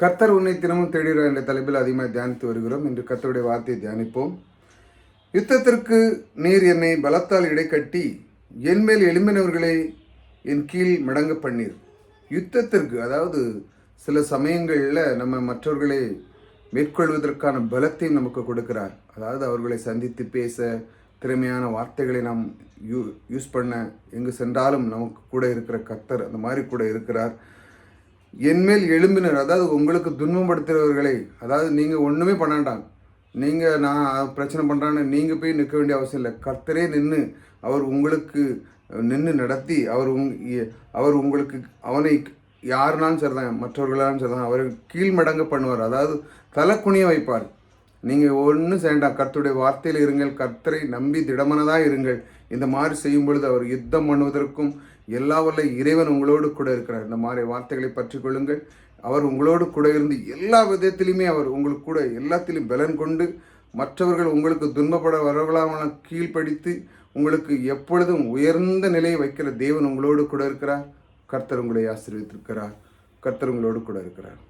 கத்தர் உன்னை தினமும் தேடுகிறார் என்ற தலைப்பில் அதிகமாக தியானித்து வருகிறோம். என்று கத்தருடைய வார்த்தையை தியானிப்போம். யுத்தத்திற்கு நீர் என்னை பலத்தால் இடைக்கட்டி என்மேல் எழும்பினவர்களை என் கீழ் மடங்க பண்ணீர். யுத்தத்திற்கு அதாவது சில சமயங்களில் நம்ம மற்றவர்களை மேற்கொள்வதற்கான பலத்தையும் நமக்கு கொடுக்கிறார். அதாவது அவர்களை சந்தித்து பேச திறமையான வார்த்தைகளை நாம் யூ யூஸ் பண்ண எங்கு சென்றாலும் நமக்கு கூட இருக்கிற கத்தர் அந்த மாதிரி கூட இருக்கிறார். என்மேல் எழும்பினர். அதாவது உங்களுக்கு துன்பப்படுத்துகிறவர்களை அதாவது நீங்கள் ஒன்றுமே பண்ணாண்டாம் நீங்கள் நான் பிரச்சனை பண்ணுறான்னு நீங்கள் போய் நிற்க வேண்டிய அவசியம் இல்லை. கர்த்தரே நின்று அவர் உங்களுக்கு நின்று நடத்தி அவர் உங் அவர் உங்களுக்கு அவனை யாருனாலும் சரிதான் மற்றவர்களாலும் சரிதான் அவரை கீழ்மடங்கு பண்ணுவார். அதாவது தலைக்குனிய வைப்பார். நீங்கள் ஒன்றும் சேண்டாம் கர்த்தருடைய வார்த்தையில் இருங்கள். கர்த்தரை நம்பி திடமனதாக இருங்கள். இந்த மாதிரி செய்யும் பொழுது அவர் யுத்தம் பண்ணுவதற்கும் எல்லா வல்ல இறைவன் உங்களோடு கூட இருக்கிறார். இந்த மாதிரி வார்த்தைகளை பற்றி கொள்ளுங்கள். அவர் உங்களோடு கூட இருந்து எல்லா விதத்திலையுமே அவர் உங்களுக்கு கூட எல்லாத்திலையும் பலன் கொண்டு மற்றவர்கள் உங்களுக்கு துன்பப்பட வரவலாமல் கீழ்ப்படித்து உங்களுக்கு எப்பொழுதும் உயர்ந்த நிலையை வைக்கிற தேவன் உங்களோடு கூட இருக்கிறார். கர்த்தர் உங்களை ஆசீர்வதித்திருக்கிறார். கர்த்தர் உங்களோடு கூட இருக்கிறார்.